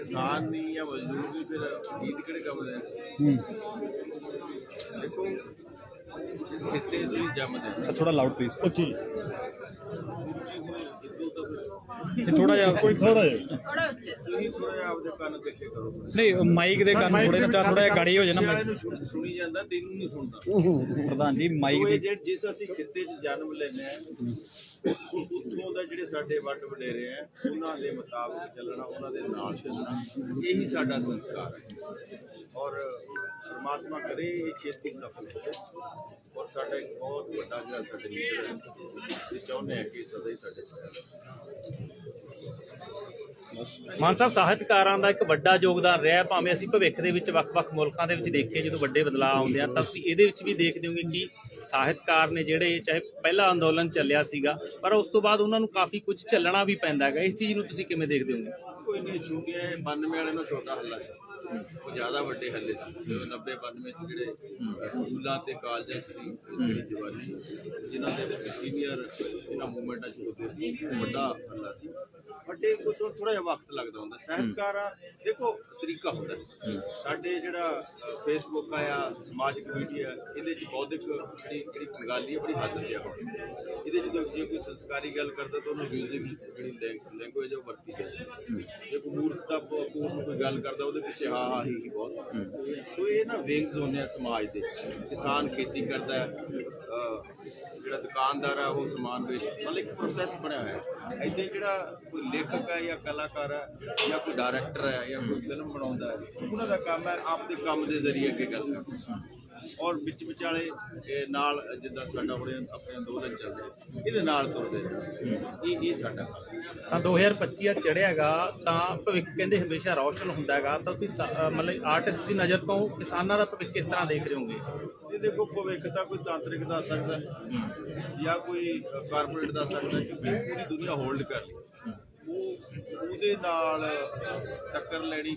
ਕਿਸਾਨ ਨਹੀਂ ਜਾਂ ਮਜ਼ਦੂਰ ਨਹੀਂ ਫਿਰ ਗੀਤ ਕਿਹੜੇ ਕੰਮ ਦੇ ਹੂੰ। ਦੇਖੋ ਇਸ ਖਿੱਤੇ ਤੋਂ ਹੀ। ਜੰਮਦੇ ਨੇ ਥੋੜਾ ਲਾਊਡ ਪਲੀਜ਼ ਉੱਚੀ ਇਹ ਥੋੜਾ ਜਿਹਾ ਕੋਈ ਥੋੜਾ ਜਿਹਾ। ਥੋੜਾ ਉੱਚੇ ਤੁਸੀਂ ਥੋੜਾ ਜਿਹਾ ਆਪਦੇ ਕੰਨ ਦੇਖੇ ਕਰੋ। ਨਹੀਂ ਮਾਈਕ ਦੇ ਕੰਨ ਥੋੜੇ ਨਾ ਥੋੜਾ ਜਿਹਾ ਗਾੜੀ ਹੋ ਜਾਣਾ ਨੂੰ ਸੁਣ- ਸੁਣੀ ਜਾਂਦਾ ਤੈਨੂੰ ਨਹੀਂ ਸੁਣਦਾ। ਪ੍ਰਧਾਨ ਜੀ ਮਾਈਕ ਉਹ ਇਹ ਦੀ ਜਿਸ ਅਸੀਂ ਖਿੱਤੇ 'ਚ ਜਨਮ ਲੈਂਦੇ ਆ ਉੱਥੋਂ ਦਾ ਜਿਹੜੇ ਸਾਡੇ ਵੱਡ ਵਡੇਰੇ ਆ, ਉਹਨਾਂ ਦੇ ਮੁਤਾਬਕ ਚੱਲਣਾ, ਉਹਨਾਂ ਦੇ ਨਾਲ ਚੱਲਣਾ, ਇਹੀ ਸਾਡਾ ਸੰਸਕਾਰ ਹੈ। ਔਰ ਪਰਮਾਤਮਾ ਕਰੇ ਇਹ ਛੇਤੀ ਸਫਲ ਹੋਵੇ। ਔਰ ਸਾਡਾ ਇੱਕ ਬਹੁਤ ਵੱਡਾ ਜਿਹੜਾ ਸਾਡੇ ਲੀਡਰ ਹੈ, ਅਸੀਂ ਚਾਹੁੰਦੇ ਹਾਂ ਕਿ ਸਦਾ ਹੀ ਸਾਡੇ ਸਾਥ ਮਾਨ ਸਾਹਿਬ, ਸਾਹਿਤਕਾਰਾਂ ਦਾ ਇੱਕ ਵੱਡਾ ਯੋਗਦਾਨ ਰਿਹਾ ਭਾਵੇਂ ਅਸੀਂ ਭਵਿੱਖ ਦੇ ਵਿੱਚ ਵੱਖ-ਵੱਖ ਮੁਲਕਾਂ ਦੇ ਵਿੱਚ ਦੇਖੀਏ, ਜਦੋਂ ਵੱਡੇ ਬਦਲਾਅ ਆਉਂਦੇ ਆ, ਤਾਂ ਤੁਸੀਂ ਇਹਦੇ ਵਿੱਚ ਵੀ ਦੇਖਦੇ ਹੋਗੇ ਕਿ ਸਾਹਿਤਕਾਰ ਨੇ ਜਿਹੜੇ ਚਾਹੇ ਪਹਿਲਾ ਅੰਦੋਲਨ ਚੱਲਿਆ ਸੀਗਾ, ਪਰ ਉਸ ਤੋਂ ਬਾਅਦ ਉਹਨਾਂ ਨੂੰ ਕਾਫੀ ਕੁਝ ਚੱਲਣਾ ਵੀ ਪੈਂਦਾ ਹੈਗਾ। ਇਸ ਚੀਜ਼ ਨੂੰ ਤੁਸੀਂ ਕਿਵੇਂ ਦੇਖਦੇ ਹੋਗੇ? ਕੋਈ ਨਹੀਂ ਛੂਟੀਆਂ 92 ਵਾਲੇ ਨੂੰ ਛੋਟਾ ਹੱਲਾ। ਉਹ ਜ਼ਿਆਦਾ ਵੱਡੇ ਹੱਲੇ ਸੀ। ਜਦੋਂ 90 92 ਚ ਜਿਹੜੇ ਸਕੂਲਾਂ ਤੇ ਕਾਲਜਾਂ 'ਚ ਸੀ, ਜਿਹੜੀ ਜਵਾਨੀ, ਜਿਨ੍ਹਾਂ ਦੇ ਵਿੱਚ ਸੀਨੀਅਰ ਇਹਨਾਂ ਮੂਵਮੈਂਟਾਂ 'ਚ ਹੁੰਦੇ ਸੀ ਵੱਡਾ ਹੱਲਾ ਸੀ। ਵੱਡੇ ਕੁਝ ਥੋੜਾ ਜਿਹਾ ਵਕਤ ਲੱਗਦਾ ਹੁੰਦਾ। ਸਾਹਿਤਕਾਰ, ਦੇਖੋ, ਤਰੀਕਾ ਹੁੰਦਾ ਸਾਡੇ ਜਿਹੜਾ ਫੇਸਬੁੱਕ ਆ ਸਮਾਜਿਕ ਮੀਡੀਆ ਇਹਦੇ 'ਚ ਬੌਧਿਕ ਜਿਹੜੀ ਜਿਹੜੀ ਕੰਗਾਲੀ ਹੈ ਬੜੀ ਹੱਦ ਤੇ ਹੁਣ। ਇਹਦੇ 'ਚ ਜੇ ਕੋਈ ਸੰਸਕਾਰੀ ਗੱਲ ਕਰਦਾ ਤਾਂ ਉਹਨੂੰ ਮਿਊਜ਼ਿਕ ਜਿਹੜੀ ਲੈਂਗੁਏਜ ਉਹ ਵਰਤੀ ਜਾਂਦੀ ਹੈ। ਜੇ ਕੋਈ ਮੂਰਖਤਾ ਕੋਈ ਗੱਲ ਕਰਦਾ, ਉਹਦੇ ਪਿੱਛੇ ਹਾਂ ਹਾਂ ਹੀ ਹੀ ਬਹੁਤ ਸੋ ਇਹ ਨਾ ਵਿੰਗਸ ਹੁੰਦੇ ਆ ਸਮਾਜ ਦੇ ਕਿਸਾਨ ਖੇਤੀ ਕਰਦਾ ਹੈ ਅਹ ਜਿਹੜਾ ਦੁਕਾਨਦਾਰ ਆ ਉਹ ਸਮਾਨ ਵੇਚ ਮਤਲਬ ਇੱਕ ਪ੍ਰੋਸੈਸ ਬਣਿਆ ਹੋਇਆ ਹੈ। ਇੱਥੇ ਜਿਹੜਾ ਕੋਈ ਲੇਖਕ ਹੈ ਜਾਂ ਕਲਾਕਾਰ ਹੈ ਜਾਂ ਕੋਈ ਡਾਇਰੈਕਟਰ ਹੈ ਜਾਂ ਕੋਈ ਫਿਲਮ ਬਣਾਉਂਦਾ ਹੈ ਉਹਨਾਂ ਦਾ ਕੰਮ ਹੈ ਆਪਦੇ ਕੰਮ ਦੇ ਜ਼ਰੀਏ ਅੱਗੇ ਗੱਲ ਕਰਨਾ। ਔਰ ਵਿੱਚ ਵਿਚਾਲੇ ਨਾਲ ਜਿੱਦਾਂ ਸਾਡਾ ਹੁਣ ਆਪਣੇ ਅੰਦੋਲਨ ਚੱਲਦੇ ਇਹਦੇ ਨਾਲ ਤੁਰਦੇ ਨੇ ਇਹ ਇਹ ਸਾਡਾ ਤਾਂ 2025 ਆ ਚੜਿਆਗਾ ਤਾਂ ਭਵਿੱਖ ਕਹਿੰਦੇ ਹਮੇਸ਼ਾ ਰੌਸ਼ਨ ਹੁੰਦਾ ਹੈਗਾ। ਤਾਂ ਤੁਸੀਂ ਮਤਲਬ ਆਰਟਿਸਟ ਦੀ ਨਜ਼ਰ ਤੋਂ ਕਿਸਾਨਾਂ ਦਾ ਭਵਿੱਖ ਕਿਸ ਤਰ੍ਹਾਂ ਦੇਖ ਰਹੇ ਹੋਗੇ ਇਹ ਦੇਖੋ ਭਵਿੱਖ ਤਾਂ ਕੋਈ ਤਾਂਤਰਿਕ ਦੱਸ ਸਕਦਾ ਜਾਂ ਕੋਈ ਕਾਰਪੋਰੇਟ ਦੱਸ ਸਕਦਾ ਕਿਉਂਕਿ ਪੂਰੀ ਦੁਨੀਆ ਹੋਲਡ ਕਰ ਲਈ। ਉਹ ਉਹਦੇ ਨਾਲ ਟੱਕਰ ਲੈਣੀ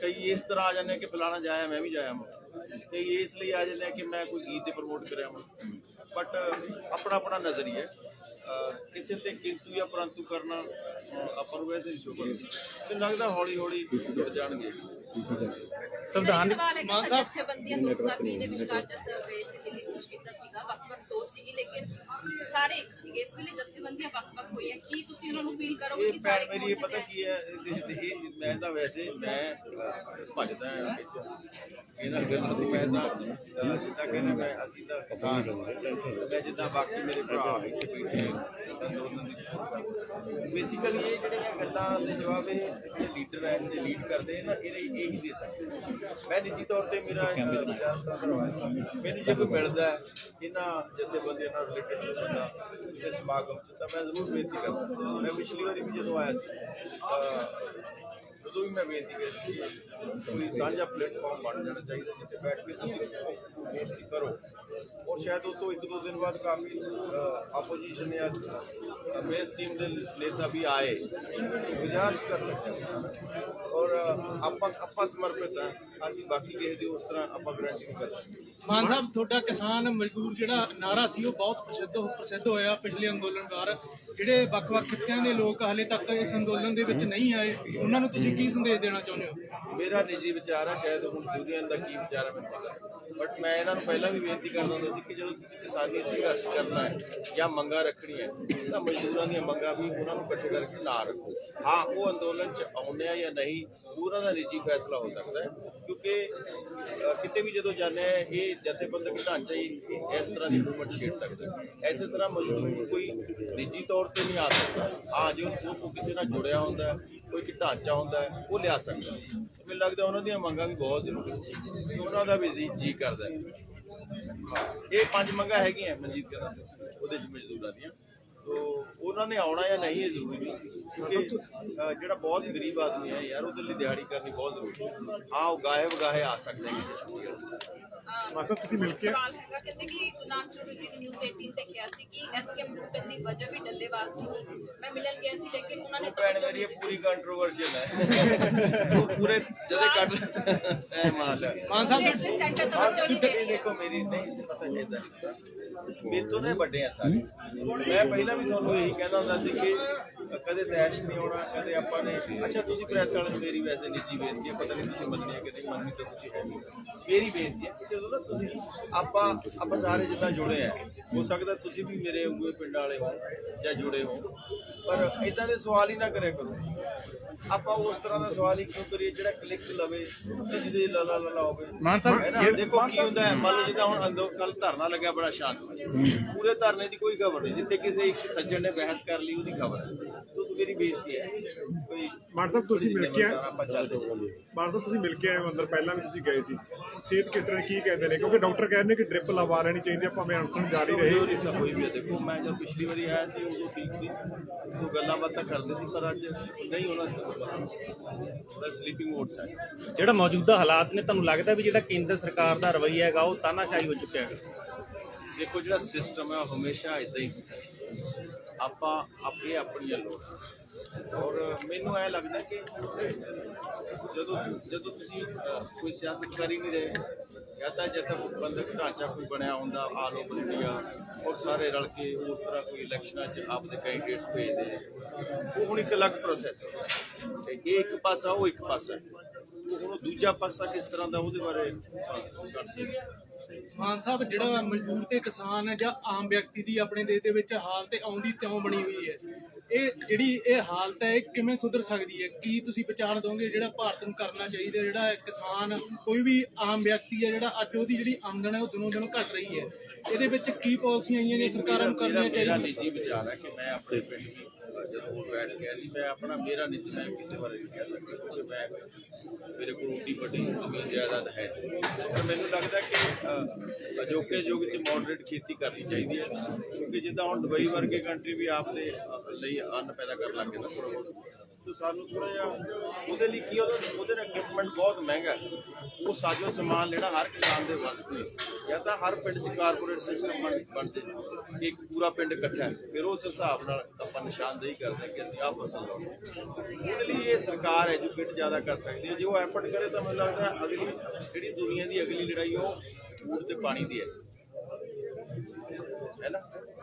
ਕਈ ਇਸ ਤਰ੍ਹਾਂ ਆ ਜਾਂਦੇ ਆ ਕਿ ਫਲਾਣਾ ਜਾਇਆ ਮੈਂ ਵੀ ਜਾਇਆ ਮੈਂ ਕਈ ਇਸ ਲਈ ਆ ਜਾਂਦੇ ਕਿ ਮੈਂ ਕੋਈ ਗੀਤ ਤੇ ਪ੍ਰਮੋਟ ਕਰਿਆ ਮੈਂ ਬਟ ਆਪਣਾ ਆਪਣਾ ਨਜ਼ਰੀਆ ਹੈ। ਕਿਸੇ ਤੇ ਕਿੰਤੂ ਜਾਂ ਪਰੰਤੂ ਕਰਨਾ ਆਪਾਂ ਨੂੰ ਵੈਸੇ ਨਹੀਂ ਸ਼ੋਭਾ ਤੇ ਲੱਗਦਾ ਹੌਲੀ ਹੌਲੀ ਜੁੜ ਜਾਣਗੇ ਸੰਵਿਧਾਨ ਸਵਾਲ ਹੈ ਕਿ ਸਾਡੇ ਜਥੇਬੰਦੀਆਂ 2020 ਦੇ ਵਿਚਕਾਰ ਕੁਝ ਕੀਤਾ ਸੀਗਾ ਵੱਖ-ਵੱਖ ਸੋਚ ਸੀਗੀ ਲੇਕਿਨ ਸਾਰੇ ਇੱਕ ਸੀਗੇ। ਇਸ ਵੇਲੇ ਜਥੇਬੰਦੀਆਂ ਵੱਖ-ਵੱਖ ਹੋਈਆਂ। ਕੀ ਤੁਸੀਂ ਉਹਨਾਂ ਨੂੰ ਅਪੀਲ ਕਰੋਗੇ ਕਿ ਸਾਰੇ ਮੇਰੀ ਇਹ ਪਤਾ ਕੀ ਹੈ ਇਹ- ਇਹ- ਇਹ ਮੈਂ ਤਾਂ ਵੈਸੇ ਮੈਂ ਭੱਜਦਾ ਇਹਨਾਂ ਗੱਲਾਂ ਤੋਂ ਮੈਂ ਤਾਂ ਅਹ, ਜਿੱਦਾਂ ਕਹਿੰਦੇ ਮੈਂ ਅਸੀਂ ਤਾਂ ਕਿਸਾਨ ਹਾਂ। ਮੈਂ ਜਿੱਦਾਂ ਬਾਕੀ ਮੇਰੇ ਭਰਾ ਇੱਥੇ ਬੈਠੇ ਦੀ ਬੇਸਿਕਲੀ ਇਹ ਜਿਹੜੀਆਂ ਗੱਲਾਂ ਦੇ ਜਵਾਬ ਇਹ ਜਿਹੜੇ ਲੀਡਰ ਹੈ ਜਿਹੜੇ ਲੀਡ ਕਰਦੇ ਨਾ ਇਹ ਹੀ ਦੇ ਸਕਦੇ ਮੈਂ ਨਿੱਜੀ ਤੌਰ ਤੇ ਮੇਰਾ ਇੱਕ ਵਿਚਾਰ ਤਾਂ ਕਰਵਾਇਆ। ਮੈਨੂੰ ਜੇ ਕੋਈ ਮਿਲਦਾ ਹੈ ਇਹਨਾਂ ਜਥੇਬੰਦੀਆਂ ਨਾਲ ਰਿਲੇਟਡ ਬੰਦਾ ਕਿਸੇ ਸਮਾਗਮ ਚ, ਤਾਂ ਮੈਂ ਜ਼ਰੂਰ ਬੇਨਤੀ ਕਰਦਾ। ਮੈਂ ਪਿਛਲੀ ਵਾਰੀ ਵੀ ਜਦੋਂ ਆਇਆ ਸੀ ਉਦੋਂ ਵੀ ਮੈਂ ਬੇਨਤੀ ਕੀਤੀ ਕੋਈ ਸਾਂਝਾ ਪਲੇਟਫਾਰਮ ਬਣ ਜਾਣਾ ਚਾਹੀਦਾ ਜਿੱਥੇ ਬੈਠ ਕੇ ਤੁਸੀਂ ਬੇਨਤੀ ਕਰੋ। ਔਰ ਸ਼ਾਇਦ ਉਹ ਤੋਂ ਇੱਕ ਦੋ ਦਿਨ ਬਾਅਦ ਕਾਫੀ ਆਪੋਜੀਸ਼ਨ ਜਾਂ ਮੇਨ ਟੀਮ ਦੇ ਨੇਤਾ ਵੀ ਆਏ। ਗੁਜ਼ਾਰਿਸ਼ ਕਰ ਸਕਦੇ ਔਰ ਆਪਾਂ ਆਪਾਂ ਸਮਰਪਿਤ ਹਾਂ। ਅਸੀਂ ਬਾਕੀ ਕਿਸੇ ਦੀ ਉਸ ਤਰ੍ਹਾਂ ਆਪਾਂ ਗਰੰਟੀ ਨਹੀਂ ਕਰ ਸਕਦੇ। ਮਾਨ ਸਾਹਿਬ, ਤੁਹਾਡਾ ਕਿਸਾਨ ਮਜ਼ਦੂਰ ਜਿਹੜਾ ਨਾਰਾ ਸੀ, ਉਹ ਬਹੁਤ ਪ੍ਰਸਿੱਧ ਪ੍ਰਸਿੱਧ ਹੋਇਆ ਪਿਛਲੇ ਅੰਦੋਲਨ ਦੌਰ ਜਿਹੜੇ ਵੱਖ-ਵੱਖ ਖਿੱਤਿਆਂ ਦੇ ਲੋਕ ਹਾਲੇ ਤੱਕ ਇਸ ਅੰਦੋਲਨ ਦੇ ਵਿੱਚ ਨਹੀਂ ਆਏ, ਉਹਨਾਂ ਨੂੰ ਤੁਸੀਂ ਕੀ ਸੰਦੇਸ਼ ਦੇਣਾ ਚਾਹੁੰਦੇ ਹੋ? ਮੇਰਾ ਨਿੱਜੀ ਵਿਚਾਰ ਆ, ਸ਼ਾਇਦ ਹੁਣ ਯੂਨੀਅਨ ਦਾ ਕੀ ਵਿਚਾਰ ਆ ਮੈਨੂੰ ਪਤਾ ਬਟ ਮੈਂ ਇਹਨਾਂ ਨੂੰ ਪਹਿਲਾਂ ਵੀ ਬੇਨਤੀ ਕਰਦਾ ਹੁੰਦਾ ਸੀ ਕਿ ਜਦੋਂ ਤੁਸੀਂ ਕਿਸਾਨੀ ਸੰਘਰਸ਼ ਕਰਨਾ ਹੈ ਜਾਂ ਮੰਗਾਂ ਹੈ, ਤਾਂ ਮਜ਼ਦੂਰਾਂ ਦੀਆਂ ਮੰਗਾਂ ਵੀ ਉਹਨਾਂ ਨੂੰ ਇਕੱਠੇ ਕਰਕੇ ਨਾ ਰੱਖੋ। ਹਾਂ, ਉਹ ਅੰਦੋਲਨ 'ਚ ਆਉਂਦੇ ਆ ਜਾਂ ਨਹੀਂ ਉਹਨਾਂ ਦਾ ਨਿੱਜੀ ਫੈਸਲਾ ਹੋ ਸਕਦਾ ਹੈ, ਕਿਉਂਕਿ ਕਿਤੇ ਵੀ ਜਦੋਂ ਜਾਂਦੇ ਆ, ਇਹ ਜਥੇਬੰਦਕ ਢਾਂਚਾ ਹੀ ਇਸ ਤਰ੍ਹਾਂ ਦੀ ਮੂਵਮੈਂਟ ਛੇੜ ਸਕਦਾ ਹੈ। ਇਸੇ ਤਰ੍ਹਾਂ ਮਜ਼ਦੂਰ ਕੋਈ ਨਿੱਜੀ ਤੌਰ ਤੇ ਨਹੀਂ ਆ ਸਕਦਾ। ਹਾਂ ਜੋ ਉਹ ਕਿਸੇ ਨਾਲ ਜੁੜਿਆ ਹੁੰਦਾ ਕੋਈ ਇੱਕ ਢਾਂਚਾ ਹੁੰਦਾ ਉਹ ਲਿਆ ਸਕਦਾ ਮੈਨੂੰ ਲੱਗਦਾ ਉਹਨਾਂ ਦੀਆਂ ਮੰਗਾਂ ਵੀ ਬਹੁਤ ਜ਼ਰੂਰੀ ਹੈ ਉਹਨਾਂ ਦਾ ਵੀ ਜੀ ਜੀ ਕਰਦਾ ਇਹ ਪੰਜ ਮੰਗਾਂ ਹੈਗੀਆਂ ਮਨਜੀਤ ਕਹਿੰਦਾ ਉਹਦੇ ਚ ਮਜ਼ਦੂਰਾਂ ਦੀਆਂ। ਤੋ ਉਹਨਾਂ ਨੇ ਆਉਣਾ ਜਾਂ ਨਹੀਂ ਇਹ ਜ਼ਰੂਰੀ ਕਿਉਂਕਿ ਜਿਹੜਾ ਬਹੁਤ ਹੀ ਗਰੀਬ ਆਦਮੀ ਹੈ ਯਾਰ, ਉਹਦੇ ਲਈ ਦਿਹਾੜੀ ਕਰਨੀ ਬਹੁਤ ਜ਼ਰੂਰੀ ਹੈ। ਹਾਂ ਉਹ ਗਾਏ ਵਗਾਏ ਆ ਸਕਦੇ ਹੈ ਮਾਸਟਰ ਤੁਸੀਂ ਮਿਲ ਕੇ ਸਵਾਲ ਹੈਗਾ ਕਹਿੰਦੇ ਕਿ ਗੁਨਾਹ ਚੋੜੀ ਜੀ ਨੇ ਨਿਊਜ਼ 18 ਤੇ ਕਿਹਾ ਸੀ ਕਿ ਐਸਕੇਐਮ ਗਰੁੱਪ ਦੀ ਵਜ੍ਹਾ ਵੀ ਡੱਲੇਵਾਲ ਸੀ। ਮੈਂ ਮਿਲਣ ਗਿਆ ਸੀ ਲੇਕਿਨ ਉਹਨਾਂ ਨੇ ਭੈਣ ਮੇਰੀ ਇਹ ਪੂਰੀ ਕੰਟਰੋਵਰਸ਼ੀਅਲ ਹੈ। ਉਹ ਪੂਰੇ ਜਦੇ ਕੱਢ ਐ ਮਾਲ ਮਾਨ ਸਾਹਿਬ ਇਸ ਸੈਂਟਰ ਤੋਂ ਬੱਚੋ ਨਹੀਂ ਇਹ ਦੇਖੋ ਮੇਰੀ ਨਹੀਂ ਪਤਾ ਕਿਦਾਂ ਮੇਰੇ ਤੋਂ ਨੇ ਵੱਡੇ ਆ ਸਾਰੇ। ਮੈਂ ਪਹਿਲਾਂ ਵੀ ਤੁਹਾਨੂੰ ਇਹੀ ਕਹਿੰਦਾ ਹੁੰਦਾ ਸੀ ਕਿ ਕਦੇ ਤੈਸ਼ ਨਹੀਂ ਹੋਣਾ ਕਦੇ ਆਪਾਂ ਨੇ ਅੱਛਾ ਤੁਸੀਂ ਪ੍ਰੈਸ ਵਾਲੇ ਨੂੰ ਮੇਰੀ ਵੈਸੇ ਨਿੱਜੀ ਬੇਇੱਜ਼ਤੀ ਹੈ ਪਤਾ ਨਹੀਂ ਤੁਸੀਂ ਮੰਨਣੀ ਹੈ ਕਿ ਨਹੀਂ ਮੰਨਣੀ ਤਾਂ ਤੁਸੀਂ ਹੈ ਮੇਰੀ ਬੇਇੱਜ਼ਤੀ ਹੈ। ਜਦੋਂ ਨਾ ਤੁਸੀਂ ਆਪਾਂ ਆਪਾਂ ਸਾਰੇ ਜਿੱਦਾਂ ਜੁੜੇ ਆ, ਹੋ ਸਕਦਾ ਤੁਸੀਂ ਵੀ ਮੇਰੇ ਵਾਂਗੂ ਪਿੰਡ ਵਾਲੇ ਹੋ ਜਾਂ ਜੁੜੇ ਹੋ। ਪਰ ਇਦਾਂ ਦੇ ਸਵਾਲ ਹੀ ਨਾ ਕਰਿਆ ਕਰੋ। ਆਪਾਂ ਉਸ ਤਰ੍ਹਾਂ ਦਾ ਸਵਾਲ ਹੀ ਕਿਉਂ ਕਰੀਏ ਜਿਹੜਾ ਕਲਿੱਕ ਲਵੇ ਤੇ ਜਿਹਦੇ ਲਾ ਲਾ ਲਾ ਲਾ ਹੋਵੇ। ਮਾਨ ਸਾਹਿਬ, ਦੇਖੋ ਕੀ ਹੁੰਦਾ ਹੈ ਮੰਨ ਲਓ ਜਿੱਦਾਂ ਹੁਣ ਅੰਦੋ ਕੱਲ ਧਰਨਾ ਲੱਗਿਆ ਬੜਾ ਸ਼ਾਂਤ। ਪੂਰੇ ਧਰਨੇ ਦੀ ਕੋਈ ਖਬਰ ਨਹੀਂ ਜਿੱਥੇ ਕਿਸੇ ਇੱਕ ਸੱਜਣ ਨੇ ਬਹਿਸ ਕਰ ਲਈ ਉਹਦੀ ਖਬਰ। ਹੈ ਤੁਸੀਂ ਮੇਰੀ ਬੇਇੱਜ਼ਤੀ ਹੈ ਕੋਈ ਮਾਨ ਸਾਹਿਬ ਤੁਸੀਂ ਮਿਲ ਕੇ ਆਏ ਆਪਾਂ ਮਾਨ ਸਾਹਿਬ ਤੁਸੀਂ ਮਿਲ ਕੇ ਆਏ ਹੋ ਅੰਦਰ ਪਹਿਲਾਂ ਵੀ ਤੁਸੀਂ ਗਏ ਸੀ। ਸਿਹਤ ਕਿਸ ਤਰ੍ਹਾਂ ਕੀ ਕਹਿੰਦੇ ਨੇ? ਕਿਉਂਕਿ ਡਾਕਟਰ ਕਹਿੰਦੇ ਨੇ ਕਿ ਡ੍ਰਿਪ ਲਵਾ ਲੈਣੀ ਚਾਹੀਦੀ ਹੈ ਭਾਵੇਂ ਅਨਸਨ ਜਾਰੀ ਰਹੇ। ਕੋਈ ਵੀ ਹੈ। ਦੇਖੋ ਮੈਂ ਜਦ ਪਿਛਲੀ ਵਾਰੀ ਆਇਆ ਸੀ ਉਦੋਂ ਠੀਕ ਸੀ। ਉਦੋਂ ਗੱਲਾਂ ਬਾਤਾਂ ਕਰਦੇ ਸੀ ਪਰ ਅੱਜ ਨਹੀਂ ਉਹਨਾਂ ਦਾ ਸਲੀਪਿੰਗ ਮੋਡ ਹੈ ਜਿਹੜਾ ਮੌਜੂਦਾ ਹਾਲਾਤ ਨੇ ਤੁਹਾਨੂੰ ਲੱਗਦਾ ਵੀ ਜਿਹੜਾ ਕੇਂਦਰ ਸਰਕਾਰ ਦਾ ਰਵੱਈਆ ਹੈਗਾ ਉਹ ਤਾਨਾਸ਼ਾਹੀ ਹੋ ਚੁੱਕਿਆ ਹੈਗਾ? ਦੇਖੋ ਜਿਹੜਾ ਸਿਸਟਮ ਹੈ ਉਹ ਹਮੇਸ਼ਾ ਇਦਾਂ ਹੀ ਹੁੰਦਾ ਹੈ। ਆਪਾਂ ਆਪੇ ਆਪਣੀਆਂ ਲੋੜਾਂ ਔਰ ਮੈਨੂੰ ਇਹ ਲੱਗਦਾ ਕਿ ਜਦੋਂ ਜਦੋਂ ਤੁਸੀਂ ਕੋਈ ਸਿਆਸਤ ਕਰ ਹੀ ਨਹੀਂ ਰਹੇ, ਜਾਂ ਤਾਂ ਜਦ ਤੱਕ ਬੰਦਕ ਢਾਂਚਾ ਕੋਈ ਬਣਿਆ ਹੁੰਦਾ ਆਲ ਓਵਰ ਇੰਡੀਆ ਔਰ ਸਾਰੇ ਰਲ ਕੇ ਉਸ ਤਰ੍ਹਾਂ ਕੋਈ ਇਲੈਕਸ਼ਨਾਂ 'ਚ ਆਪਦੇ ਕੈਂਡੀਡੇਟਸ ਭੇਜਦੇ ਉਹ ਹੁਣ ਇੱਕ ਅਲੱਗ ਪ੍ਰੋਸੈਸ ਹੈ ਤੇ ਇਹ ਇੱਕ ਪਾਸਾ, ਉਹ ਇੱਕ ਪਾਸਾ ਹੈ। ਹੁਣ ਦੂਜਾ ਪਾਸਾ ਕਿਸ ਤਰ੍ਹਾਂ ਦਾ, ਉਹਦੇ ਬਾਰੇ ਕਰ ਸਕਦੇ ਮਾਨ ਸਾਹਿਬ, ਜਿਹੜਾ ਮਜ਼ਦੂਰ ਤੇ ਕਿਸਾਨ ਹੈ, ਜਾਂ ਆਮ ਵਿਅਕਤੀ ਦੀ ਆਪਣੇ ਦੇਸ਼ ਦੇ ਵਿੱਚ ਹਾਲਤ ਆਉਂਦੀ ਤਿਉਂ ਬਣੀ ਹੋਈ ਹੈ ਇਹ ਜਿਹੜੀ ਇਹ ਹਾਲਤ ਹੈ ਇਹ ਕਿਵੇਂ ਸੁਧਰ ਸਕਦੀ ਹੈ? ਕੀ ਤੁਸੀਂ ਵਿਚਾਰ ਦੋਗੇ ਜਿਹੜਾ ਭਾਰਤ ਨੂੰ ਕਰਨਾ ਚਾਹੀਦਾ ਜਿਹੜਾ ਕਿਸਾਨ ਕੋਈ ਵੀ ਆਮ ਵਿਅਕਤੀ ਹੈ ਜਿਹੜਾ ਅੱਜ ਉਹਦੀ ਜਿਹੜੀ ਆਮਦਨ ਹੈ ਉਹ ਦਿਨੋਂ ਦਿਨ ਘਟ ਰਹੀ ਹੈ? ਇਹਦੇ ਵਿੱਚ ਕੀ ਪਾਲਿਸੀਆਂ ਆਈਆਂ ਨੇ ਸਰਕਾਰਾਂ ਨੂੰ ਕਰਨੀਆਂ ਚਾਹੀਦੀਆਂ? ਨਿੱਜੀ ਵਿਚਾਰ ਹੈ ਕਿ ਮੈਂ ਆਪਣੇ ਪਿੰਡ ਵੀ ਬੈਠ ਕੇ ਆਈ ਮੈਂ ਆਪਣਾ ਮੇਰਾ ਨਿੱਜੀ ਮੈਂ ਕਿਸੇ ਬਾਰੇ ਨਹੀਂ ਕਹਿ ਸਕਦਾ ਕਿਉਂਕਿ ਮੈਂ ਮੇਰੇ ਕੋਲ ਉੱਡੀ ਵੱਡੀ ਜ਼ਮੀਨ ਜਾਇਦਾਦ ਹੈ ਪਰ ਮੈਨੂੰ ਲੱਗਦਾ ਕਿ ਅਜੋਕੇ ਯੁੱਗ 'ਚ ਮਾਡਰੇਟ ਖੇਤੀ ਕਰਨੀ ਚਾਹੀਦੀ ਹੈ, ਕਿਉਂਕਿ ਜਿੱਦਾਂ ਹੁਣ ਦੁਬਈ ਵਰਗੇ ਕੰਟਰੀ ਵੀ ਆਪਦੇ ਲਈ ਅੰਨ ਪੈਦਾ ਕਰਨ ਲੱਗੇ ਨਾ ਸੋ ਸਾਨੂੰ ਥੋੜਾ ਜਿਹਾ ਉਹਦੇ ਲਈ ਕੀ ਉਹਦਾ ਉਹਦੇ ਨਾਲ ਇਕਵਿਪਮੈਂਟ ਬਹੁਤ ਮਹਿੰਗਾ ਉਹ ਸਾਜੋ ਸਮਾਨ ਲੈਣਾ ਹਰ ਕਿਸਾਨ ਦੇ ਵੱਸ ਨਹੀਂ। ਜਾਂ ਤਾਂ ਹਰ ਪਿੰਡ 'ਚ ਕਾਰਪੋਰੇਟ ਸਿਸਟਮ ਬਣ ਬਣ ਜੇ ਇੱਕ ਪੂਰਾ ਪਿੰਡ ਇਕੱਠਾ ਫਿਰ ਉਸ ਹਿਸਾਬ ਨਾਲ ਆਪਾਂ ਨਿਸ਼ਾਨਦੇਹੀ ਕਰਦੇ ਹਾਂ ਕਿ ਅਸੀਂ ਆਹ ਫਸਲ ਲਾਉਣੀ ਉਹਦੇ ਲਈ ਇਹ ਸਰਕਾਰ ਐਜੂਕੇਟ ਜ਼ਿਆਦਾ ਕਰ ਸਕਦੀ ਹੈ। ਜੇ ਉਹ ਐਫਰਟ ਕਰੇ ਤਾਂ ਮੈਨੂੰ ਲੱਗਦਾ ਅਗਲੀ ਜਿਹੜੀ ਦੁਨੀਆ ਦੀ ਅਗਲੀ ਲੜਾਈ ਉਹ ਫੂਡ ਤੇ ਪਾਣੀ ਦੀ ਹੈ। ਹੈ ਨਾ?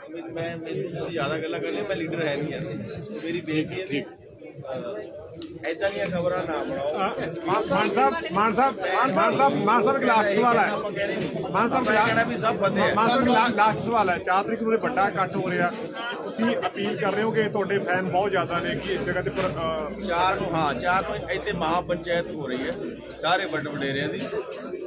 ਮੈਂ ਮੈਨੂੰ ਜ਼ਿਆਦਾ ਗੱਲਾਂ ਕਰਨੀਆਂ, ਮੈਂ ਲੀਡਰ ਹੈ ਨਹੀਂ ਯਾਰ ਮੇਰੀ ਬੇਨਤੀ ਹੈ ਵੀ ਐਦਾਂ ਦੀਆਂ ਖਬਰਾਂ ਨਾ ਬਣਾਓ। ਮਾਨ ਸਾਹਿਬ ਮਾਨ ਸਾਹਿਬ ਮਾਨ ਸਾਹਿਬ ਮਾਨ ਸਾਹਿਬ ਇੱਕ ਲਾਸਟ ਸਵਾਲ ਹੈ। ਆਪਾਂ ਕਹਿ ਰਹੇ ਨਹੀਂ। ਮਾਨ ਸਾਹਿਬ ਮੈਂ ਕਹਿਣਾ ਵੀ ਸਭ ਫਤਿਹ ਹੈ ਮਾਨ ਸਾਹਿਬ ਲਾ- ਲਾਸਟ ਸਵਾਲ ਹੈ। 4 ਤਰੀਕ ਨੂੰ ਇਹ ਵੱਡਾ ਇਕੱਠ ਹੋ ਰਿਹਾ। ਤੁਸੀਂ ਅਪੀਲ ਕਰ ਰਹੇ ਹੋ ਕਿ ਤੁਹਾਡੇ ਫੈਨ ਬਹੁਤ ਜ਼ਿਆਦਾ ਨੇ ਕਿ ਇਸ ਜਗ੍ਹਾ ਤੇ ਪਰ ਅ, ਚਾਰ ਨੂੰ ਹਾਂ ਚਾਰ ਨੂੰ ਇੱਥੇ ਮਹਾ ਪੰਚਾਇਤ ਹੋ ਰਹੀ ਹੈ। ਸਾਰੇ ਵੱਡ ਵਡੇਰਿਆਂ ਦੀ।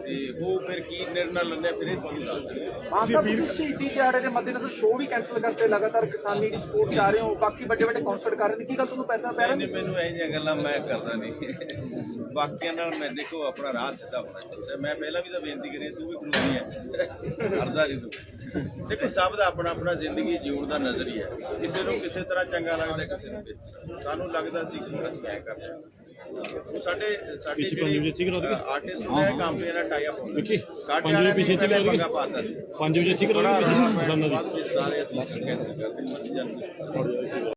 ਤੇ ਉਹ ਫਿਰ ਕੀ ਨਿਰਣਾ ਲੈਣੇ ਫਿਰ ਇਹ ਤੁਹਾਨੂੰ ਦੱਸ ਦਿੰਦੇ ਮਾਨ ਸਾਹਿਬ ਤੁਸੀਂ ਸ਼ਹੀਦੀ ਦਿਹਾੜੇ ਦੇ ਮੱਦੇਨਜ਼ਰ ਸ਼ੋਅ ਵੀ ਕੈਨਸਲ ਕਰਤੇ ਲਗਾਤਾਰ ਕਿਸਾਨੀ ਦੀ ਸਪੋਰਟ ਚਾਹ ਰਹੇ ਹੋ। ਬਾਕੀ ਵੱਡੇ ਵੱਡੇ ਕਨਸਰਟ ਕਰ ਰਹੇ ਨੇ। ਕੀ ਗੱਲ ਤੁਹਾਨੂੰ ਪੈਸਾ ਪੈ ਰਿਹਾ? ਨਹੀਂ ਮੈਨੂੰ ਇਹ ਜਿਹੀਆਂ ਗੱਲਾਂ ਮੈਂ ਕਰਦਾ ਨਹੀਂ। ਬਾਕੀਆਂ ਨਾਲ ਮੈਂ ਦੇਖੋ ਆਪਣਾ ਰਾਹ ਸਿੱਧਾ ਹੋਣਾ ਚਾਹੀਦਾ ਮੈਂ ਪਹਿਲਾਂ ਵੀ ਤਾਂ ਬੇਨਤੀ ਕਰੀ ਤੂੰ ਵੀ ਕਾਨੂੰਨੀ ਹੈ। ਹਰਦਾ ਨਹੀਂ ਤੂੰ। ਦੇਖੋ ਸਭ ਦਾ ਆਪਣਾ ਆਪਣਾ ਜ਼ਿੰਦਗੀ ਜਿਉਣ ਦਾ ਨਜ਼ਰੀਆ ਹੈ। ਕਿਸੇ ਨੂੰ ਕਿਸੇ ਤਰ੍ਹਾਂ ਚੰਗਾ ਲੱਗਦਾ ਕਿਸੇ ਨੂੰ। ਸਾਨੂੰ ਲੱਗਦਾ ਸੀ ਕਿ ਅਸੀਂ ਐ ਕਰਦੇ ਸਾਡੇ ਸਾਡੇ ਜਿਹੜੇ ਆਰਟਿਸਟ ਨੇ ਕੰਪਨੀਆਂ ਨਾਲ ਟਾਈ ਅਪ ਹੁੰਦੇ। ਸਾਡੇ ਵਾਲੇ ਪਿੱਛੇ ਤੇ ਪੰਗਾ ਪਾਤਾ ਸੀ। 5 ਵਜੇ ਠੀਕ ਕਰੋ ਸਾਰੇ ਅਸੀਂ ਕਰਦੇ ਹਾਂ